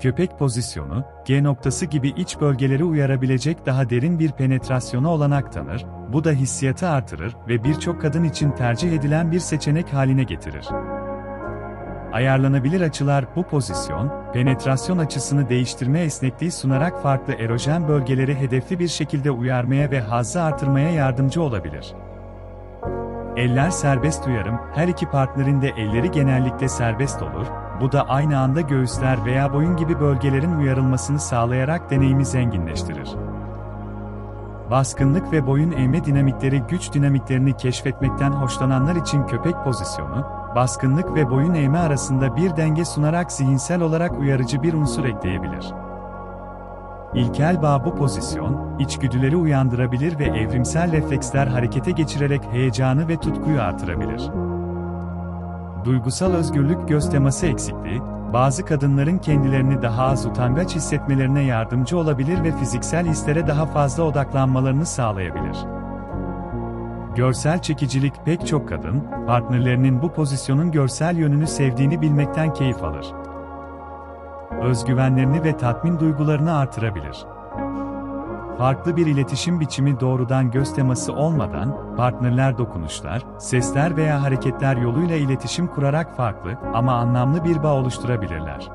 Köpek pozisyonu, G noktası gibi iç bölgeleri uyarabilecek daha derin bir penetrasyona olanak tanır, bu da hissiyatı artırır ve birçok kadın için tercih edilen bir seçenek haline getirir. Ayarlanabilir açılar bu pozisyon, penetrasyon açısını değiştirme esnekliği sunarak farklı erojen bölgeleri hedefli bir şekilde uyarmaya ve hazzı artırmaya yardımcı olabilir. Eller serbest uyarım, her iki partnerin de elleri genellikle serbest olur, bu da aynı anda göğüsler veya boyun gibi bölgelerin uyarılmasını sağlayarak deneyimi zenginleştirir. Baskınlık ve boyun eğme dinamikleri güç dinamiklerini keşfetmekten hoşlananlar için köpek pozisyonu, baskınlık ve boyun eğme arasında bir denge sunarak zihinsel olarak uyarıcı bir unsur ekleyebilir. İlkel bağ bu pozisyon, içgüdüleri uyandırabilir ve evrimsel refleksler harekete geçirerek heyecanı ve tutkuyu artırabilir. Duygusal özgürlük göz eksikliği, bazı kadınların kendilerini daha az utangaç hissetmelerine yardımcı olabilir ve fiziksel hislere daha fazla odaklanmalarını sağlayabilir. Görsel çekicilik pek çok kadın, partnerlerinin bu pozisyonun görsel yönünü sevdiğini bilmekten keyif alır. Özgüvenlerini ve tatmin duygularını artırabilir. Farklı bir iletişim biçimi doğrudan göz teması olmadan, partnerler dokunuşlar, sesler veya hareketler yoluyla iletişim kurarak farklı ama anlamlı bir bağ oluşturabilirler.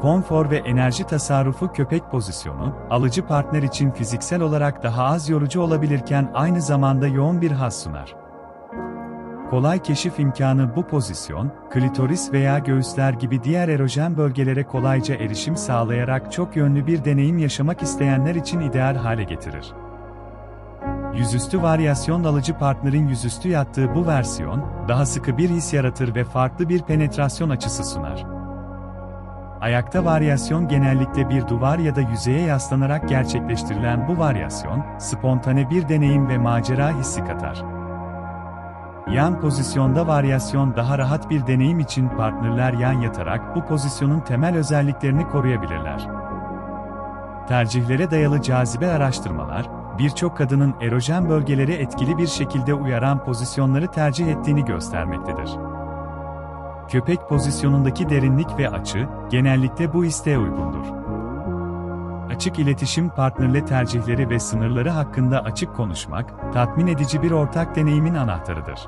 Konfor ve enerji tasarrufu köpek pozisyonu, alıcı partner için fiziksel olarak daha az yorucu olabilirken aynı zamanda yoğun bir haz sunar. Kolay keşif imkanı bu pozisyon, klitoris veya göğüsler gibi diğer erojen bölgelere kolayca erişim sağlayarak çok yönlü bir deneyim yaşamak isteyenler için ideal hale getirir. Yüzüstü varyasyon alıcı partnerin yüzüstü yattığı bu versiyon, daha sıkı bir his yaratır ve farklı bir penetrasyon açısı sunar. Ayakta varyasyon genellikle bir duvar ya da yüzeye yaslanarak gerçekleştirilen bu varyasyon, spontane bir deneyim ve macera hissi katar. Yan pozisyonda varyasyon daha rahat bir deneyim için partnerler yan yatarak bu pozisyonun temel özelliklerini koruyabilirler. Tercihlere dayalı cazibe araştırmalar, birçok kadının erojen bölgeleri etkili bir şekilde uyaran pozisyonları tercih ettiğini göstermektedir. Köpek pozisyonundaki derinlik ve açı, genellikle bu isteğe uygundur. Açık iletişim partnerle tercihleri ve sınırları hakkında açık konuşmak, tatmin edici bir ortak deneyimin anahtarıdır.